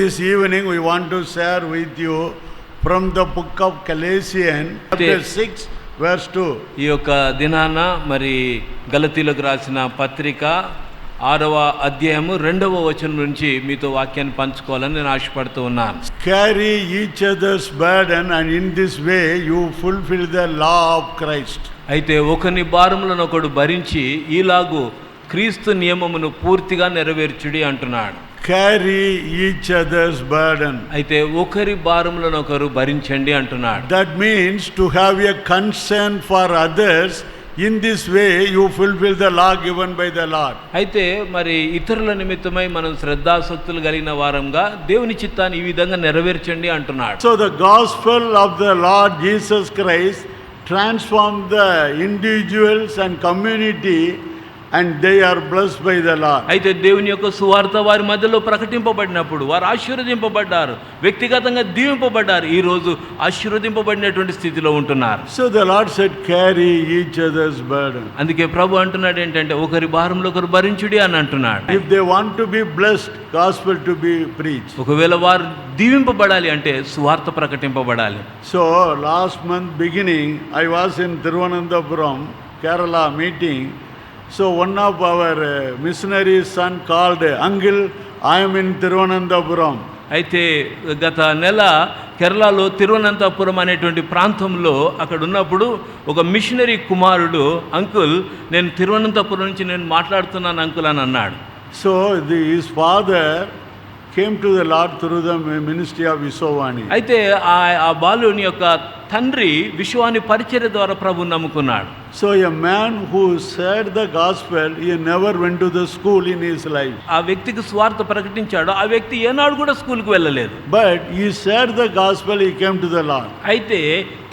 This evening we want share with you from the book of Galatians six verse two ఈ యొక్క దినాన మరి గలతీలకు రాసిన పత్రిక ఆరవ అధ్యాయము రెండవ వచనం నుంచి మీతో వాక్యాన్ని పంచుకోవాలని నేను ఆశపడుతూ ఉన్నాను. Carry each others burden and in this way you fulfil the law of Christ అయితే ఒకని భారములను ఒకడు భరించి ఈలాగు క్రీస్తు నియమమును పూర్తిగా నెరవేర్చుడి అంటున్నాడు. Carry each other's burden. అయితే ఒకరి భారములను ఒకరు భరించండి అంటున్నాడు That means to have a concern for others. In this way, you fulfill the law given by the Lord. అయితే మరి ఇతరుల నిమిత్తమై మనం శ్రద్ధాసక్తులు కలిగిన వారంగా దేవుని చిత్తాన్ని ఈ విధంగా నెరవేర్చండి అంటున్నాడు So, the gospel of the Lord Jesus Christ transformed the individuals and community, and they are blessed by the Lord. అయితే దేవుని యొక్క సువార్త వారి మధ్యలో ప్రకటింపబడినప్పుడు వారు ఆశీర్వదింపబడ్డారు వ్యక్తిగతంగా దీవింపబడ్డారు ఈ రోజు ఆశీర్వదింపబడినటువంటి స్థితిలో ఉంటున్నారు So, the Lord said, Carry each other's burden. అందుకే ప్రభు అంటున్నాడు ఏంటంటే ఒకరి భారంలో ఒకరు భరించుడి అని అంటున్నాడు If they want to be blessed, gospel to be preached. ఒకవేళ వారు దీవింపబడాలి అంటే సువార్త ప్రకటింపబడాలి So, last month beginning, I was in Thiruvananthapuram, Kerala meeting. So, one of our uh, missionary son called, Uncle, I am in Thiruvananthapuram. అయితే గత నెల కేరళలో తిరువనంతపురం అనేటువంటి ప్రాంతంలో అక్కడ ఉన్నప్పుడు ఒక మిషనరీ కుమారుడు అంకుల్ నేను తిరువనంతపురం నుంచి నేను మాట్లాడుతున్నాను అంకుల్ అని అన్నాడు So, the, his father came to the Lord through the ministry of Visovani. అయితే ఆ ఆ బాలుని యొక్క తండ్రి విశ్వాన్ని పరిచర్య ద్వారా ప్రభు నమ్ముకున్నాడు. So a man who said the gospel he never went to the school in his life ఆ వ్యక్తికి స్వార్థ ప్రకటించాడు ఆ వ్యక్తి ఏనాడు కూడా స్కూల్కు వెళ్ళలేదు. But he said the gospel he came to the Lord అయితే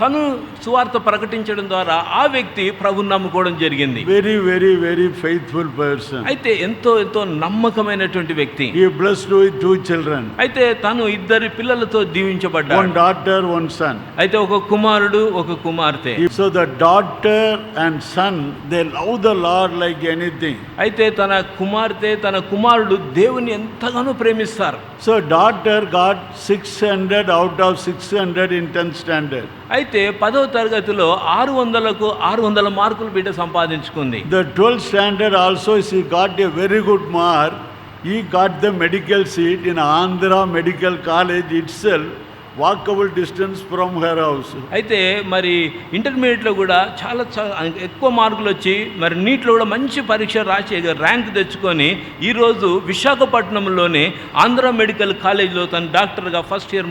తను స్వార్థ ప్రకటించడం ద్వారా ఆ వ్యక్తి ప్రభు నమ్ముకోవడం జరిగింది. Very very very faithful person అయితే ఎంతో ఎంతో నమ్మకమైనటువంటి వ్యక్తి. ఈ బ్లస్ టు టూ చిల్డ్రన్ అయితే తను ఇద్దరు పిల్లలతో దీవించబడ్డాడు. డాక్టర్ వన్ సన్ అయితే ఒక కుమారుడు ఒక కుమార్తె. So the daughter and son they love the Lord like anything అయితే తన కుమార్తె తన కుమారుడు దేవుని ఎంతగానో ప్రేమిస్తారు. So daughter got six hundred out of six hundred in tenth standard అయితే పదవ తరగతిలో ఆరు వందలకు ఆరు వందల మార్కులు బిడ్డ సంపాదించుకుంది. The twelfth standard also he got a very good mark he got the medical seat in Andhra medical college itself walkable distance from her house. అయితే మరి ఇంటర్మీడియట్లో కూడా చాలా చా- ఎక్కువ మార్కులు వచ్చి మరి నీట్లో కూడా మంచి పరీక్ష రాసి ర్యాంక్ తెచ్చుకొని ఈరోజు విశాఖపట్నంలోనే ఆంధ్ర మెడికల్ కాలేజ్లో తన డాక్టర్గా first year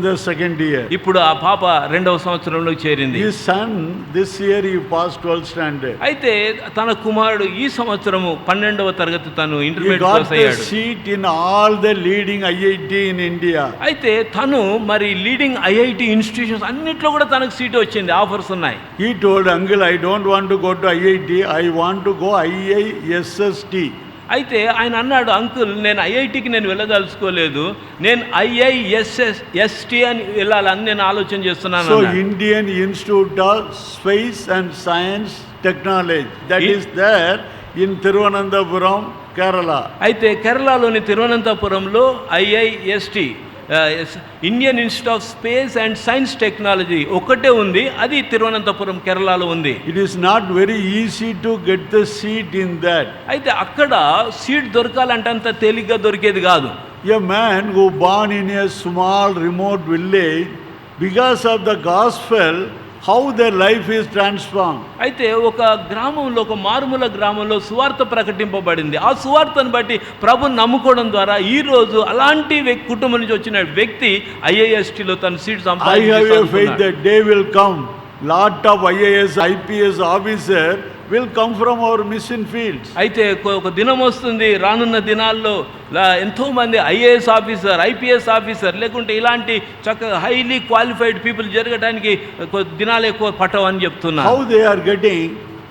the second year. ఇప్పుడు ఆ పాప రెండవ సంవత్సరంలో చేరింది son, this year he passed 12th standard. అయితే తన కుమారుడు ఈ సంవత్సరము పన్నెండవ తరగతి తను intermediate pass seat in all the leading IIT in India. అయితే తను మరి లీడింగ్ ఐఐటి ఇన్స్టిట్యూషన్స్ అన్నిట్లో కూడా తనకు సీట్ వచ్చింది ఆఫర్స్ ఉన్నాయి He told uncle, I don't want to go to IIT, I want to go IISST. అయితే ఆయన అన్నాడు అంకుల్ నేను ఐఐటికి నేను వెళ్ళదలుచుకోలేదు నేను ఐఐఎస్ఎస్ ఎస్టీ అని వెళ్ళాలని నేను ఆలోచన చేస్తున్నాను. Indian Institute of Space and Science Technology, that In- is there in Thiruvananthapuram, Kerala. అయితే కేరళలోని తిరువనంతపురంలో IIST Indian institute of space and science technology ఒకటే ఉంది అది తిరువనంతపురం కేరళలో ఉంది. It is not very easy to get the seat in that అయితే అక్కడ seat దొరకాలంటే అంత తేలిగ్గా దొరికేది కాదు. A man who born in a small remote village because of the gospel how their life is transformed. అయితే ఒక గ్రామంలో ఒక మారుమూల గ్రామంలో సువార్త ప్రకటింపబడింది ఆ సువార్తను బట్టి ప్రభు నమ్ముకోవడం ద్వారా ఈ రోజు అలాంటి కుటుంబం నుంచి వచ్చిన వ్యక్తి ఐఏఎస్టీలో తన seat I have a faith సంపాదించి that day will come. Will come from our mission fields. అయితే ఒక- దినం వస్తుంది రానున్న దినాల్లో లా- ఎంతో మంది ఐఏఎస్ ఆఫీసర్ ఐపీఎస్ ఆఫీసర్ లేకుంటే ఇలాంటి చక్కగా హైలీ క్వాలిఫైడ్ పీపుల్ జరగడానికి దినాలు ఎక్కువ పట్టవని చెప్తున్నా How they are getting?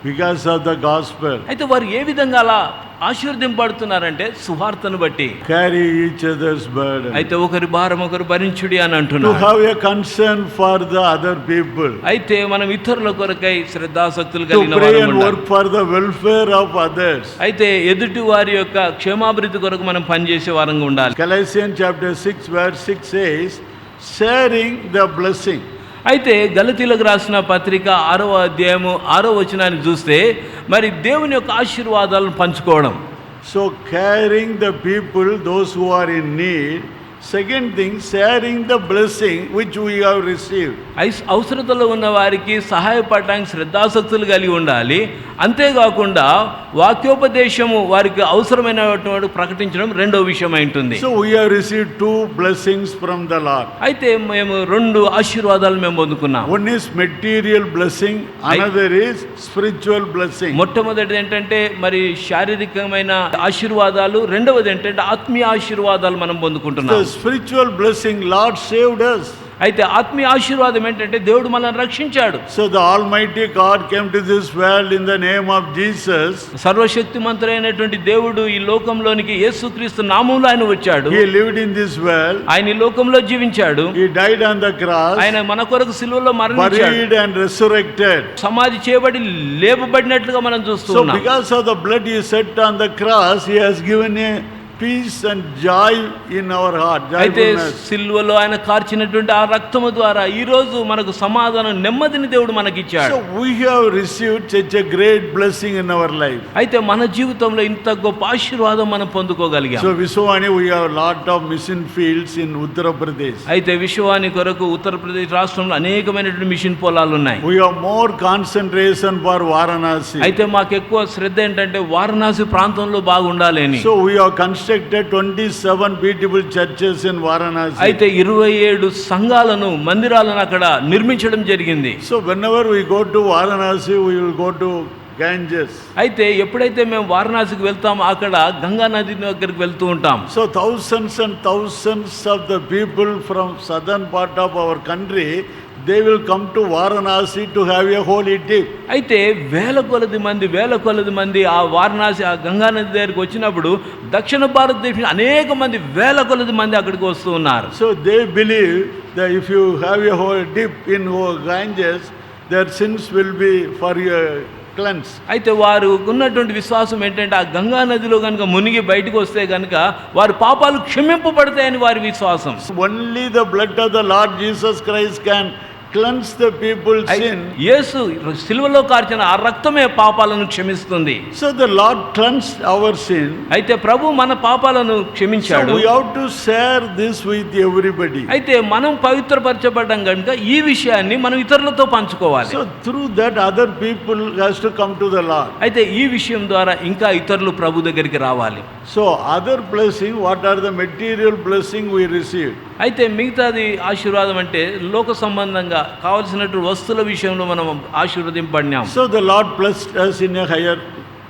Because of the gospel. అయితే వారు ఏ విధంగా అలా ఆశీర్వదింపడుతున్నారంటే సువార్తను బట్టి Carry each other's burden. అయితే ఒకరి భారం ఒకరు భరించుడి అని To అంటున్నారు have a concern for the other people. అయితే మనం ఇతరుల కొరకై శ్రద్ధాసక్తులు To కలిగిన pray వారం and ఉండాలి. work for the welfare of others. అయితే ఎదుటి వారి యొక్క క్షేమాభివృద్ధి కొరకు మనం పనిచేసే వారంగా ఉండాలి Galatians chapter 6 verse 6 says, sharing the blessing. అయితే గలతీలకు రాసిన పత్రిక ఆరో అధ్యాయము ఆరో వచనాన్ని చూస్తే మరి దేవుని యొక్క ఆశీర్వాదాలను పంచుకోవడం. So carrying the people those who are in need Thing, sharing the blessing which we have received. ఐస్- అవసరతలో ఉన్న వారికి సహాయపడడానికి శ్రద్ధాసక్తులు కలిగి ఉండాలి అంతేకాకుండా వాక్యోపదేశము వారికి అవసరమైనటువంటి ప్రకటించడం రెండో విషయం ఉంటుంది So we have received two blessings from the Lord. అయితే మేము రెండు ఆశీర్వాదాలు మేము పొందుకున్నాం is material blessing, another is spiritual blessing. మొట్టమొదటిది ఏంటంటే మరి శారీరకమైన ఆశీర్వాదాలు రెండవది ఏంటంటే ఆత్మీయ ఆశీర్వాదాలు మనం పొందుకుంటున్నాం spiritual blessing, Lord saved us. అయితే ఆత్మీయ ఆశీర్వాదం ఏంటంటే దేవుడు మనల్ని రక్షించాడు So the Almighty God came to this world in the name of Jesus. సర్వశక్తిమంతుడైనటువంటి దేవుడు ఈ లోకంలోనికి యేసుక్రీస్తు నామంలో ఆయన వచ్చాడు He lived in this world. ఆయన ఈ లోకంలో జీవించాడు He died on the cross, ఆయన మన కొరకు సిలువలో మరణించాడు buried and resurrected. సమాధి చేయబడి లేపబడినట్లుగా మనం చూస్తూ So ఉన్నాం because of the blood he shed on the cross, he has given a peace and joy in our heart. అయితే Joyfulness. సిల్వలో ఆయన కార్చినటువంటి ఆ రక్తము ద్వారా ఈ రోజు మనకు సమాధానం నెమ్మదిని దేవుడు మనకిచ్చాడు So we have received such a great blessing in our life. అయితే మన జీవితంలో ఇంత గొప్ప ఆశీర్వాదం మనం పొందుకోగలిగాం So Viswani, we have a lot of mission fields in Uttar Pradesh. అయితే విశ్వాని కొరకు ఉత్తరప్రదేశ్ రాష్ట్రంలో అనేకమైనటువంటి మిషన్ పొలాలు ఉన్నాయి We have more concentration for Varanasi. అయితే మాకు ఎక్కువ శ్రద్ధ ఏంటంటే వారణాసి ప్రాంతంలో బాగుండాలి అని So we constructed 27 beautiful churches in Varanasi. అయితే ఇరవై ఏడు సంఘాలను మందిరాలను అక్కడ నిర్మించడం జరిగింది So whenever we go to Varanasi, we will go to Ganges. అయితే ఎప్పుడైతే మేము వారణాసికి వెళ్తామో అక్కడ గంగా నది దగ్గరికి వెళ్తూ ఉంటాం So thousands and thousands of the people from southern part of our country, they will come to Varanasi to have a holy dip. అయితే వేల కొలది మంది వేల కొలది మంది ఆ వారణాసి ఆ గంగా నది దగ్గరికి వచ్చినప్పుడు దక్షిణ భారతదేశం అనేక మంది వేల కొలది మంది అక్కడికి వస్తూ ఉన్నారు So they believe that if you have a whole dip in Ganges, their sins will be for your cleanse. అయితే వారు ఉన్నటువంటి విశ్వాసం ఏంటంటే ఆ గంగా నదిలో కనుక మునిగి బయటకు వస్తే కనుక వారి పాపాలు క్షమింపబడతాయని వారి విశ్వాసం Only the blood of the Lord Jesus Christ can cleanse the people's sin. యేసు సిలువలో కార్చిన ఆ రక్తమే పాపాలను క్షమిస్తుంది So the Lord cleansed our sin. అయితే ప్రభు మన పాపాలను So క్షమించాడు we have to share this with everybody. అయితే మనం పవిత్రపరచబడ్డం కనుక ఈ విషయాన్ని మనం ఇతరులతో పంచుకోవాలి So through that, other people has to come to the Lord. అయితే ఈ విషయం ద్వారా ఇంకా ఇతరులు ప్రభు దగ్గరికి రావాలి So other blessing, what are the material blessing we receive? అయితే మిగతాది ఆశీర్వాదం అంటే లోక సంబంధంగా కావలసినటువంటి వస్తువుల విషయంలో మనం ఆశీర్వదింపడినాం So the Lord blessed us in a higher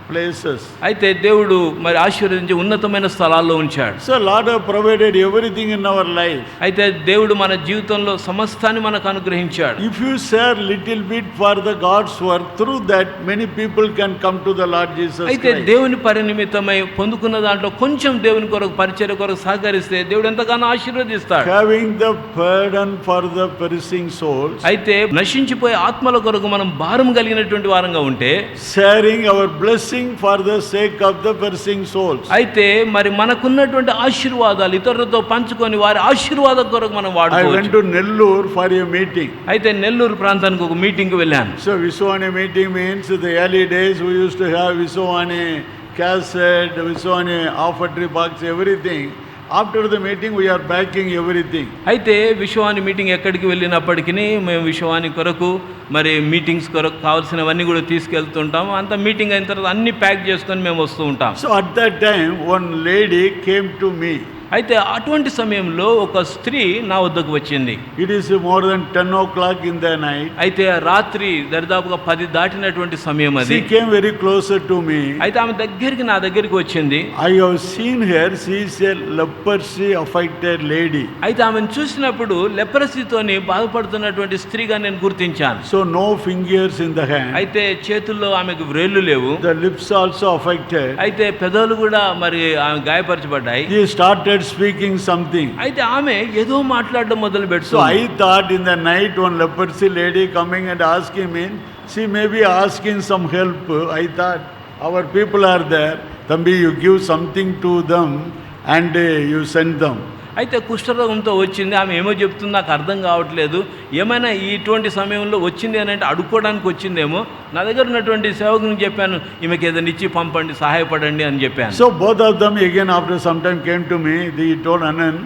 places అయితే దేవుడు మరి ఆశీర్వదించి ఉన్నతమైన స్థలాల్లో ఉంచాడు. So Lord provided everything in our life అయితే దేవుడు మన జీవితంలో సమస్తాన్ని మనకు అనుగ్రహించాడు. If you share little bit for the God's work through that many people can come to the Lord Jesus అయితే దేవుని పరిణిమితమై పొందుకున్న దాంట్లో కొంచెం దేవుని కొరకు పరిచయం కొరకు సహకరిస్తే దేవుడు ఎంతగానో ఆశీర్వదిస్తాడు. Having the burden for the perishing souls అయితే నశించిపోయే ఆత్మల కొరకు మనం భారం కలిగినటువంటి వారంగా ఉంటే sharing our blessing blessing for the sake of the perishing souls. అయితే మరి మనకున్నటువంటి ఆశీర్వాదాలు ఇతరులతో పంచుకొని వారి ఆశీర్వాదం కొరకు మనం I went వాడుకోవచ్చు to Nellore for a meeting. అయితే నెల్లూరు ప్రాంతానికి ఒక మీటింగ్కి వెళ్ళాను So Viswani meeting means the early days we used to have Viswani cassette, Viswani offertory box, everything. After the meeting we are packing everything. అయితే Vishwavani meeting ఎక్కడికి వెళ్ళినప్పటికీ మేము విశ్వాని కొరకు మరి మీటింగ్స్ కొరకు కావాల్సినవన్నీ కూడా తీసుకెళ్తుంటాం అంత మీటింగ్ అయిన తర్వాత అన్ని ప్యాక్ చేసుకొని మేము వస్తూ ఉంటాం So at that time one lady came to me. అయితే అటువంటి సమయంలో ఒక స్త్రీ నా వద్దకు వచ్చింది It is more than 10 o'clock in the night. అయితే రాత్రి దరిదాపుగా పది దాటినటువంటి సమయం అది came very closer to me. అయితే ఆమె దగ్గరికి నా దగ్గరికి వచ్చింది have seen her. She is a leprosy affected lady. అయితే ఆమెను చూసినప్పుడు లెపరసీతోని బాధపడుతున్నటువంటి స్త్రీగా నేను గుర్తించాను So no fingers in the hand. అయితే చేతుల్లో ఆమెకు వ్రేళ్ళు లేవు The lips also affected. అయితే పెదవులు కూడా మరి ఆమె గాయపరచబడ్డాయి He started speaking something. అయితే ఆమె ఏదో మాట్లాడడం మొదలు So పెడుతుంది I thought in the night one leprosy lady coming and asking me, she may be asking some help. I thought our people are there. Thambi, you give something to them and uh, you send them. అయితే కుష్ఠరోగంతో వచ్చింది ఆమె ఏమో చెప్తుంది నాకు అర్థం కావట్లేదు ఏమైనా ఇటువంటి సమయంలో వచ్చింది అని అంటే అడుక్కోవడానికి వచ్చిందేమో నా దగ్గర ఉన్నటువంటి సేవకుని చెప్పాను ఈమెకి ఏదైనా ఇచ్చి పంపండి సహాయపడండి అని చెప్పాను so both of them again after some time came to me. They told అనన్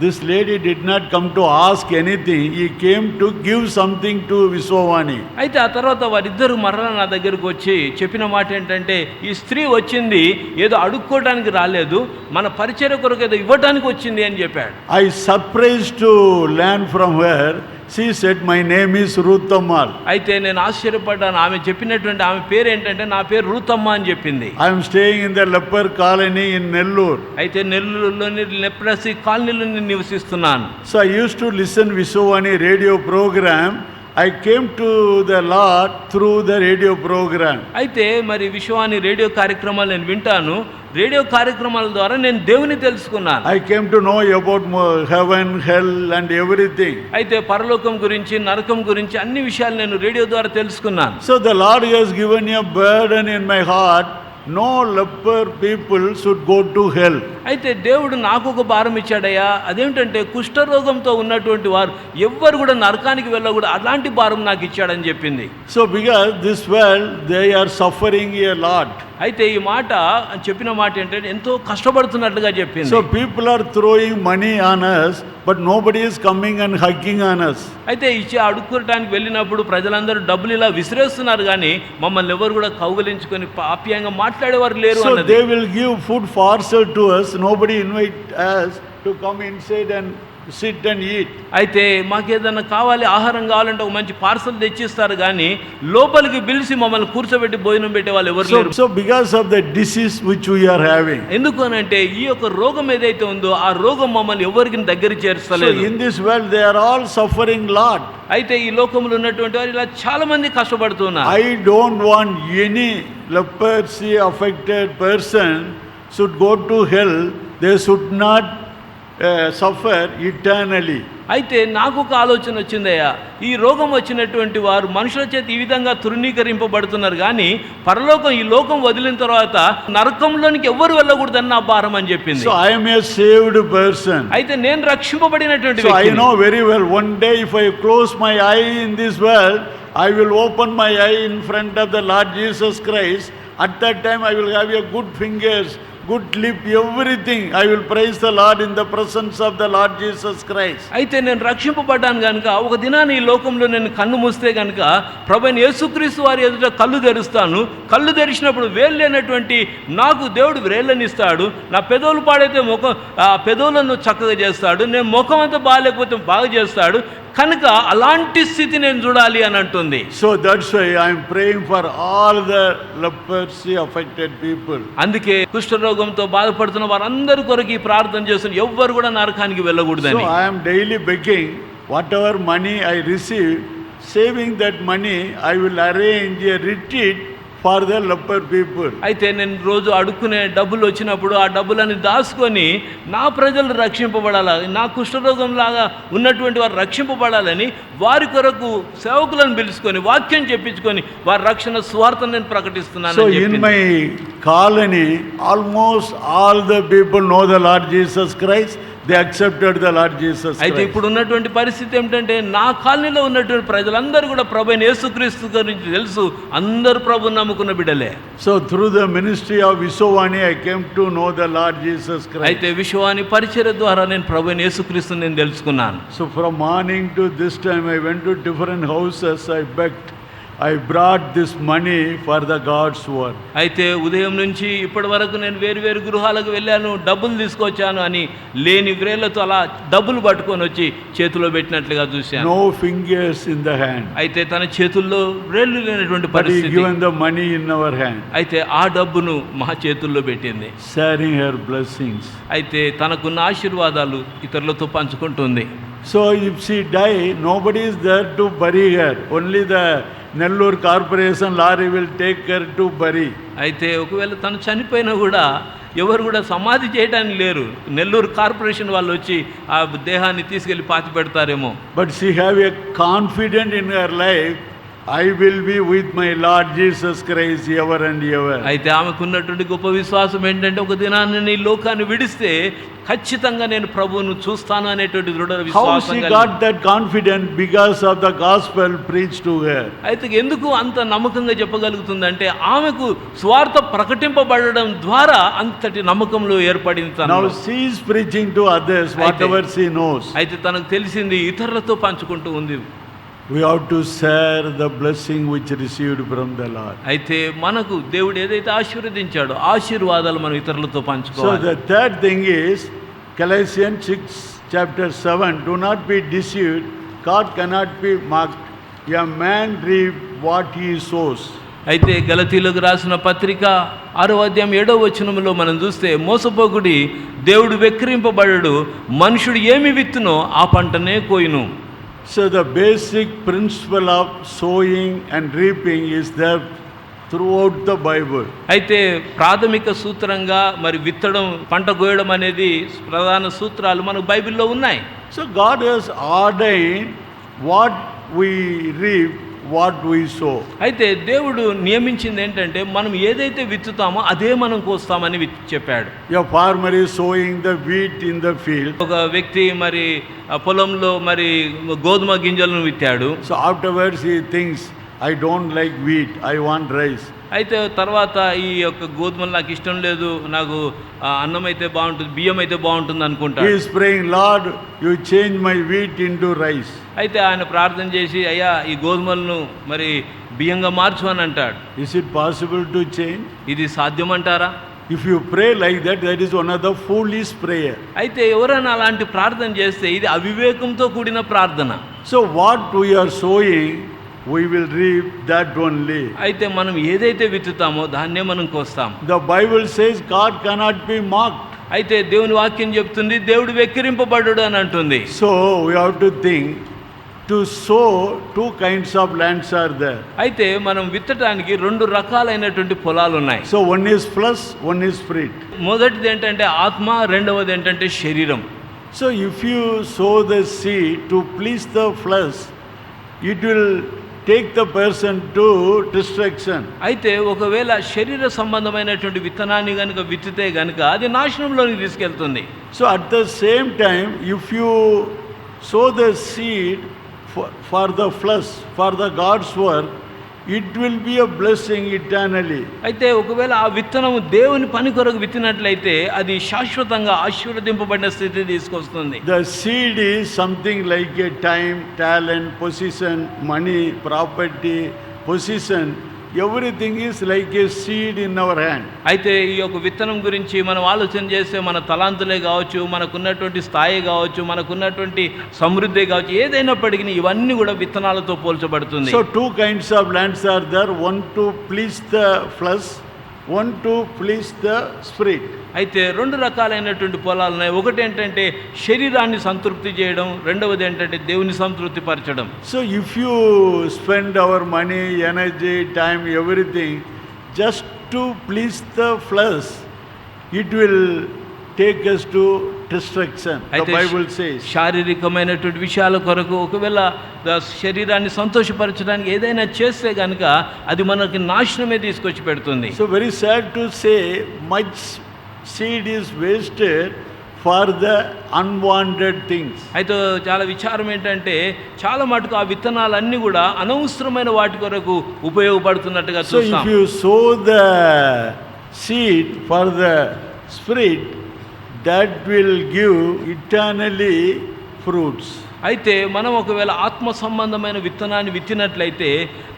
this lady did not come to ask anything he came to give something to Vishwavani అయితే ఆ తర్వాత వారిద్దరు మరలా నా దగ్గరకు వచ్చి చెప్పిన మాట ఏంటంటే ఈ స్త్రీ వచ్చింది ఏదో అడుక్కోవడానికి రాలేదు మన పరిచయ కొరకు ఏదో ఇవ్వడానికి వచ్చింది అని చెప్పాడు. I surprise to learn from her she said my name is Ruthammar అయితే నేను ఆశ్చర్యపడ్డాను. ఆమె చెప్పినటువంటి ఆమె పేరు ఏంటంటే నా పేరు రూతమ్మ అని చెప్పింది. I'm staying in the leper colony in Nellore అయితే నెల్లూరులోని లెప్రసీ కాలనీలో నివసిస్తున్నాను. So I use to listen Vishwavani radio programme I came to the Lord through the radio programme అయితే మరి విశ్వాన్ని రేడియో కార్యక్రమాలు నేను వింటాను. రేడియో కార్యక్రమాల ద్వారా నేను దేవుని తెలుసుకున్నాను. I came to know about heaven hell and everything అయితే పరలోకం గురించి నరకం గురించి అన్ని విషయాలు నేను రేడియో ద్వారా తెలుసుకున్నాను. So the Lord has given you burden in my heart No leper people should go to hell. అయితే దేవుడు నాకు ఒక భారం ఇచ్చాడయ్యా అదేంటంటే కుష్ఠరోగంతో ఉన్నటువంటి వారు ఎవ్వరు కూడా నరకానికి వెళ్ళకూడదు అలాంటి భారం నాకు ఇచ్చాడని చెప్పింది So because this world they are suffering a lot. అయితే ఈ మాట చెప్పిన మాట ఏంటంటే ఎంతో కష్టపడుతున్నట్లుగా చెప్పింది So people are throwing money on us, but nobody is coming and hugging on us. అయితే ఇచ్చి అడుక్కోవటానికి వెళ్ళినప్పుడు ప్రజలందరూ డబ్బులు ఇలా విసిరేస్తున్నారు కానీ మమ్మల్ని ఎవరు కూడా కౌగలించుకొని ఆప్యాయంగా మాట్లాడేవారు లేరు So అన్నది they will give food parcel to us. Nobody invite us to come inside sit and eat అయితే మాకు ఏదైనా కావాలి ఆహారం కావాలంటే ఒక మంచి పార్సల్ తెచ్చిస్తారు కానీ లోపలికి పిలిచి మమ్మల్ని కూర్చోబెట్టి భోజనం పెట్టే వాళ్ళు ఎవరు so because of the disease which we are having ఎందుకు అని అంటే ఈ యొక్క రోగం ఏదైతే ఉందో ఆ రోగం మమ్మల్ని ఎవరికి దగ్గర చేర్చలేదు. In this world they are all suffering lot అయితే ఈ లోకంలో ఉన్నటువంటి వారు ఇలా చాలా మంది కష్టపడుతున్నారు. I don't want any leprosy affected person should go to hell they should not suffer eternally అయితే నాకు ఒక ఆలోచన వచ్చిందయ్యా. ఈ రోగం వచ్చినటువంటి వారు మనుషుల చేతి ఈ విధంగా తృణీకరింపబడుతున్నారు కానీ పరలోకం ఈ లోకం వదిలిన తర్వాత నరకంలోనికి ఎవరు వెళ్ళకూడదని నా భారం అని చెప్పింది. So I'm a saved person అయితే నేను రక్షింపబడినటువంటి I very well one day if I close my eye in this world I will open my eye in front of the Lord Jesus Christ at that time I will have a good fingers good lip everything. I will praise the Lord in the presence of the Lord Jesus Christ. అయితే నేను రక్షింపబడ్డాను కనుక ఒక దినాన్ని ఈ లోకంలో నేను కన్ను మూస్తే కనుక ప్రభుని యేసుక్రీస్తు వారి ఎదుట కళ్ళు తెరుస్తాను. కళ్ళు తెరిచినప్పుడు వేళ్ళైనటువంటి నాకు దేవుడు వేళ్ళనిస్తాడు. నా పెదవులు పాడైతే ముఖం ఆ పెదవులను చక్కగా చేస్తాడు. నేను ముఖం అంతా బాగాలేకపోతే బాగా చేస్తాడు. కనుక అలాంటి స్థితి నేను చూడాలి అని అంటుంది. So that's why I'm praying for all the leprosy affected people అందుకే కుష్ఠరోగంతో బాధపడుతున్న వారందరి కొరకు ఈ ప్రార్థన చేస్తున్న ఎవ్వరు కూడా నరకానికి వెళ్ళకూడదు so I'm daily begging whatever money I receive saving that money I will arrange a retreat for the leper people. అయితే నేను రోజు అడుక్కునే డబ్బులు వచ్చినప్పుడు ఆ డబ్బులని దాచుకొని నా ప్రజలు రక్షింపబడాలి నా కుష్ఠరోగం లాగా ఉన్నటువంటి వారు రక్షింపబడాలని వారి కొరకు సేవకులను పిలుచుకొని వాక్యం చెప్పించుకొని వారి రక్షణ స్వార్థం నేను ప్రకటిస్తున్నాను అని in చెప్పింది. my colony, almost all the people know the Lord Accepted the Lord Jesus అయితే. ఇప్పుడు ఉన్నటువంటి పరిస్థితి ఏమిటంటే నా కాలనీలో ఉన్నటువంటి ప్రజలందరూ కూడా ప్రభు యేసుక్రీస్తు గురించి తెలుసు అందరూ ప్రభు నమ్ముకున్న బిడ్డలే So through the ministry of Visovani, I came to know the Lord Jesus Christ. అయితే విశ్వాని పరిచయ ద్వారా నేను ప్రభు యేసుక్రీస్తుని నేను తెలుసుకున్నాను So from morning to this time, I went to different houses. I begged, I brought this money for the God's work. అయితే ఉదయం నుంచి ఇప్పటి వరకు నేను వేరు వేరు గృహాలకు వెళ్ళాను డబ్బులు తీసుకొచ్చాను అని లేని వ్రేళ్ళతో అలా డబ్బులు పట్టుకొని వచ్చి చేతిలో పెట్టినట్లుగా చూశాను No fingers in the hand. అయితే తన చేతుల్లో వ్రేళ్ళు లేనటువంటి పరిస్థితి given the money in our hand, అయితే ఆ డబ్బును మా చేతుల్లో పెట్టింది sharing her blessings. అయితే తనకున్న ఆశీర్వాదాలు ఇతరులతో పంచుకుంటుంది So if she die, nobody is there to bury her. Only the Nellore corporation lorry will take care to bury. అయితే ఒకవేళ తను చనిపోయినా కూడా ఎవరు కూడా సమాధి చేయడానికి లేరు. నెల్లూరు కార్పొరేషన్ వాళ్ళు వచ్చి ఆ దేహాన్ని తీసుకెళ్ళి పాతి పెడతారేమో but she have a confident in your life I will be with my Lord Jesus Christ ever and ever. అయితే ఆమెకున్నటువంటి గొప్ప విశ్వాసం ఏంటంటే ఒక దినాన్ని నీ లోకాన్ని విడిస్తే ఖచ్చితంగా నేను ప్రభువును చూస్తాను అనేటువంటి దృఢ విశ్వాసం got that confidence because of the gospel preached to her. అయితే ఎందుకు అంత నమ్మకంగా చెప్పగలుగుతుందంటే ఆమెకు స్వార్థ ప్రకటింపబడడం ద్వారా అంతటి నమ్మకంలో ఏర్పడింది తనలో. Now she is preaching to others whatever she knows. అయితే తనకు తెలిసింది ఇతరులతో పంచుకుంటూ ఉంది we have to share the blessing which received from the Lord అయితే మనకు దేవుడు ఏదైతే ఆశీర్వదించాడు ఆశీర్వాదాలు మనం ఇతరులతో పంచుకోవాలి. So the third thing is Galatians six chapter seven do not be deceived God cannot be mocked a man reap what he sows అయితే గలతీలకు రాసిన పత్రిక ఆరో ఏడో వచనంలో మనం చూస్తే మోసపోకుడి దేవుడు విక్రింపబడడు మనుషుడు ఏమి విత్తునో ఆ పంటనే కోయిను. So the basic principle of sowing and reaping is there throughout the Bible. అయితే ప్రాథమిక సూత్రంగా మరి విత్తడం పంట కోయడం అనేది ప్రధాన సూత్రాలు మనకు బైబిల్లో ఉన్నాయి So God has ordained what we reap, what sow అయితే దేవుడు నియమించింది ఏంటంటే మనం ఏదైతే విత్తుతామో అదే మనం కోస్తామని చెప్పాడు. Farmer sowing the wheat in the field ఒక వ్యక్తి మరి పొలంలో మరి గోధుమ గింజలను విత్తాడు. So afterwards he thinks I don't like wheat I want rice అయితే తర్వాత ఈ యొక్క గోధుమలు నాకు ఇష్టం లేదు నాకు అన్నం అయితే బాగుంటుంది బియ్యం అయితే బాగుంటుంది praying, Lord, you change my wheat into rice. అయితే ఆయన ప్రార్థన చేసి అయ్యా ఈ గోధుమలను మరి బియ్యంగా మార్చు అని అంటాడు Is it possible to change? ఇది సాధ్యమంటారా If you pray like that, that is one of the foolish prayer. అయితే ఎవరైనా అలాంటి ప్రార్థన చేస్తే ఇది అవివేకంతో కూడిన ప్రార్థన what we are sowing, we will reap that only. అయితే మనం ఏదైతే విత్తుతామో దాన్నే మనం కోస్తాం The Bible says God cannot be mocked. అయితే దేవుని వాక్యం చెప్తుంది దేవుడు వెక్కిరింపబడు అని అంటుంది So we have to think to sow two kinds of lands are there. అయితే మనం విత్తడానికి రెండు రకాలైనటువంటి పొలాలు ఉన్నాయి So one is flesh, one is spirit. మొదటిది ఏంటంటే ఆత్మ రెండవది ఏంటంటే శరీరం So if you sow the seed to please the flesh, it will take the person to destruction అయితే ఒకవేళ శరీర సంబంధమైనటువంటి విత్తనాన్ని కనుక విత్తితే కనుక అది నాశనంలోకి తీసుకెళ్తుంది. So at the same time if you sow the seed for for the flesh for the God's work it will be a blessing eternally అయితే ఒకవేళ ఆ విత్తనం దేవుని పని కొరకు విత్తినట్లయితే అది శాశ్వతంగా ఆశీర్వదింపబడిన స్థితి తీసుకొస్తుంది. The seed is something like a time talent position money property position Everything is like a seed in our hand. అయితే ఈ యొక్క విత్తనం గురించి మనం ఆలోచన చేస్తే మన తలాంతులే కావచ్చు మనకున్నటువంటి స్థాయి కావచ్చు మనకున్నటువంటి సమృద్ధి కావచ్చు ఏదైనప్పటికీ ఇవన్నీ కూడా విత్తనాలతో పోల్చబడుతుంది So two kinds of lands are there, one to please the flesh, one to please the spirit అయితే రెండు రకాలైనటువంటి పొలాలు ఉన్నాయి. ఒకటి ఏంటంటే శరీరాన్ని సంతృప్తి చేయడం రెండవది ఏంటంటే దేవుని సంతృప్తి పరచడం. So if you spend our money energy time everything just to please the flesh it will take us to destruction. The అయితే Bible says. శారీరకమైనటువంటి విషయాల కొరకు ఒకవేళ ద- శరీరాన్ని సంతోషపరచడానికి ఏదైనా చేస్తే కనుక అది మనకి నాశనమే తీసుకొచ్చి పెడుతుంది So very sad to say, much seed is wasted for the unwanted things. అయితే చాలా విచారం ఏంటంటే చాలా మటుకు ఆ విత్తనాలన్నీ కూడా అనవసరమైన వాటి కొరకు ఉపయోగపడుతున్నట్టుగా So if చూస్తాం you sow the seed for the that will give eternally fruits. అయితే మనం ఒకవేళ ఆత్మ సంబంధమైన విత్తనాన్ని విత్తినట్లయితే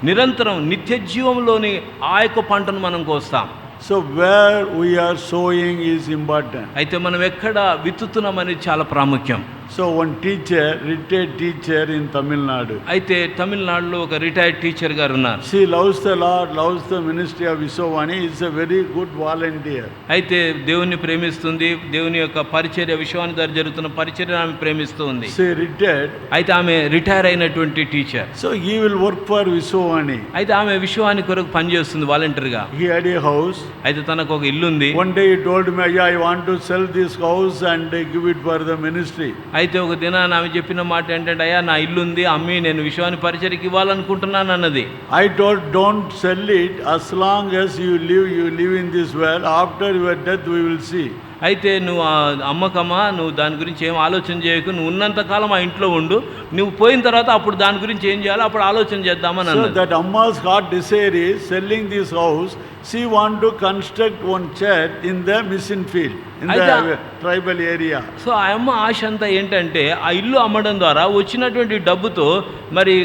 నిరంతరం నిత్య జీవంలోని ఆ యొక్క పంటను మనం కోస్తాం So, where we are sowing is important. అయితే మనం ఎక్కడ విత్తుతున్నాం అనేది చాలా ప్రాముఖ్యం so one teacher retired teacher in Tamil Nadu అయితే తమిళనాడులో ఒక రిటైర్డ్ టీచర్ గారు ఉన్నారు. She loves the Lord loves the ministry of Vishwavani is a very good volunteer అయితే దేవుని ప్రేమిస్తుంది. దేవుని యొక్క పరిచర్య విశ్వాణి ద్వారా జరుగుతున్న పరిచర్య ఆమె ప్రేమిస్తుంది. సి రిటైర్డ్ అయితే ఆమె రిటైర్ అయినటువంటి teacher so he will work for Vishwavani అయితే ఆమె విశ్వవాణి కొరకు పనిచేస్తుంది వాలంటీర్గా హీ హెడ్ ఏ హౌస్ అయితే తనకు ఒక ఇల్లు ఉంది one day told me I want to sell this house and give it for the ministry అయితే ఒక దినాన్ని ఆమె చెప్పిన మాట ఏంటంటే అయ్యా నా ఇల్లు ఉంది అమ్మి నేను విశ్వాని పరిచర్యకి ఇవ్వాలనుకుంటున్నాను అన్నది I told, don't sell it as long as you live, you live in this world. After your death, we will see. అయితే నువ్వు ఆ అమ్మకమ్మా నువ్వు దాని గురించి ఏం ఆలోచన చేయకు నువ్వు ఉన్నంతకాలం ఆ ఇంట్లో ఉండు నువ్వు పోయిన తర్వాత అప్పుడు దాని గురించి ఏం చేయాలో అప్పుడు ఆలోచన చేద్దామని Amma's heart desire is selling this house. She want to construct one church in the mission field, in the Aida- tribal area. So ఆ అమ్మ ఆశ అంతా ఏంటంటే ఆ ఇల్లు అమ్మడం ద్వారా వచ్చినటువంటి డబ్బుతో మరి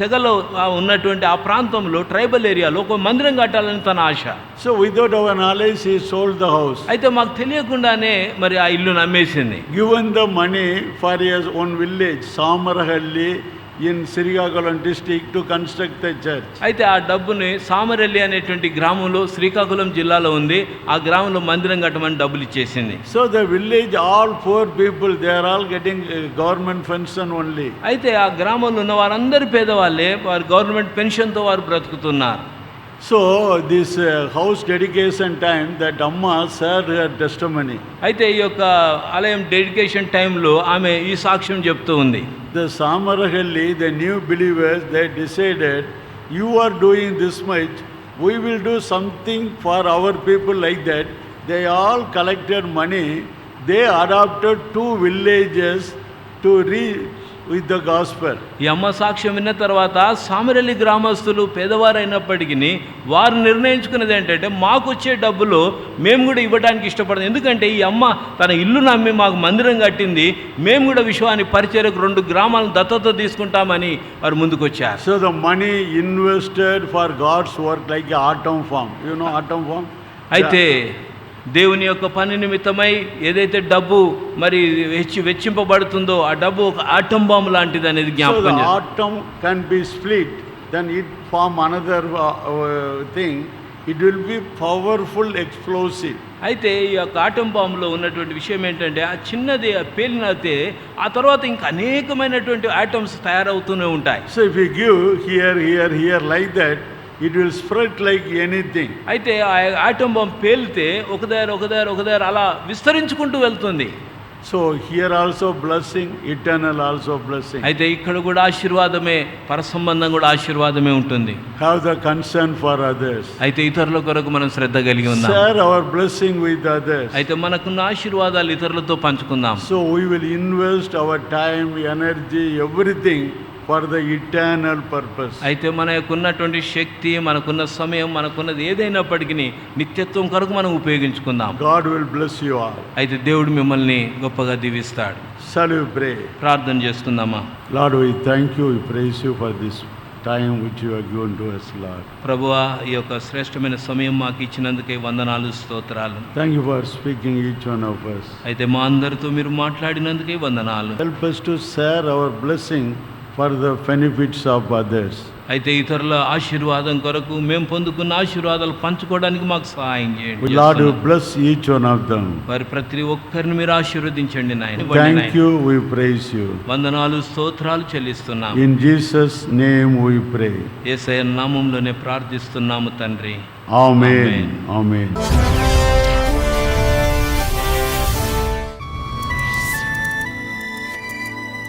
తెగలో ఆ ఉన్నటువంటి ఆ ప్రాంతంలో ట్రైబల్ ఏరియాలో ఒక మందిరం కట్టాలని తన ఆశ So without our knowledge, she sold the house. అయితే మాకు తెలియకుండానే మరి ఆ ఇల్లు నమ్మేసింది Given the money for his own village, Samarahalli, in Srikakulam district to construct the church అయితే ఆ డబ్బుని సామరెల్లి అనేటువంటి గ్రామంలో శ్రీకాకుళం జిల్లాలో ఉంది. ఆ గ్రామంలో మందిరం కట్టమని డబ్బులు ఇచ్చేసింది. So the village all poor people they are all getting government pension only అయితే ఆ గ్రామంలో ఉన్న వారందరి పేదవాళ్ళే వారు గవర్నమెంట్ పెన్షన్తో వారు బ్రతుకుతున్నారు. So this house dedication time that అమ్మ సార్ డస్టమని అయితే ఈ యొక్క ఆలయం డెడికేషన్ టైంలో ఆమె ఈ సాక్ష్యం చెప్తూ ఉంది. The Samarahalli, the new believers, they decided, you are doing this much, we will do something for our people like that. They all collected money, they adopted two villages to reach with the gospel. ఈ అమ్మ సాక్ష్యం విన్న తర్వాత సామరెల్లి గ్రామస్తులు పేదవారైనప్పటికీ వారు నిర్ణయించుకున్నది ఏంటంటే మాకు వచ్చే డబ్బులు మేము కూడా ఇవ్వడానికి ఇష్టపడతాం ఎందుకంటే ఈ అమ్మ తన ఇల్లు నమ్మి మాకు మందిరం కట్టింది మేము కూడా విశ్వాన్ని పరిచయకు రెండు గ్రామాలను దత్తత తీసుకుంటామని వారు ముందుకు వచ్చారు the money invested for God's work like a atom farm. You know atom farm? అయితే దేవుని యొక్క పని నిమిత్తమై ఏదైతే డబ్బు మరి వెచ్చి వెచ్చింపబడుతుందో ఆ డబ్బు ఒక ఆటం బాంబు లాంటిది అనేది జ్ఞాపకం be split, then it form another uh, uh, thing. It will be powerful explosive. అయితే ఈ యొక్క ఆటం బాంబులో ఉన్నటువంటి విషయం ఏంటంటే ఆ చిన్నది పేలినైతే ఆ తర్వాత ఇంకా అనేకమైనటువంటి ఆటమ్స్ తయారవుతూనే ఉంటాయి So if you give here, here, here like that, it will spread like anything. అయితే ఆ ఆటం బాంబు పేలితే ఒక దగ్గర ఒక దగ్గర ఒక దగ్గర అలా విస్తరించుకుంటూ వెళ్తుంది So here also blessing, eternal also blessing. అయితే ఇక్కడ కూడా ఆశీర్వాదమే పరసంబంధం కూడా ఆశీర్వాదమే ఉంటుంది Have the concern for others. అయితే ఇతరుల కొరకు మనం శ్రద్ధ కలిగి ఉందాం Share our blessing with others. అయితే మనకున్న ఆశీర్వాదాలు ఇతరులతో పంచుకుందాం So we will invest our time, energy, everything for the eternal purpose అయితే మన యొక్క ఉన్నటువంటి శక్తి మనకున్న సమయం మనకున్నది ఏదైనప్పటికీ నిత్యత్వం కొరకు మనం ఉపయోగించుకుందాం. God will bless you all అయితే దేవుడు మిమ్మల్ని గొప్పగా దీవిస్తాడు. సెలవ్ ప్రే ప్రార్థన చేసుకుందామా Lord we thank you praise you for this time which you are given to us Lord ప్రభువా ఈ యొక్క శ్రేష్టమైన సమయం మాకు ఇచ్చినందుకే వందనాలు స్తోత్రాలు. Thank you for speaking each one of us. అయితే మా అందరితో మీరు మాట్లాడినందుకే వందనాలు. Help us to share our blessing for the benefits of others. అయితే ఇతరుల ఆశీర్వాదం కొరకు మేము పొందుకున్న ఆశీర్వాదాలు పంచుకోవడానికి మాకు సహాయం చేయండి చేస్తున్నాం. bless each one of them. వారి ప్రతి ఒక్కరిని మీరు ఆశీర్వదించండి నాయన నాయన. you, we praise you. వందనాలు స్తోత్రాలు చెల్లిస్తున్నాం In Jesus' name we pray. ఏసయ నామంలోనే ప్రార్థిస్తున్నాము తండ్రి Amen. Amen.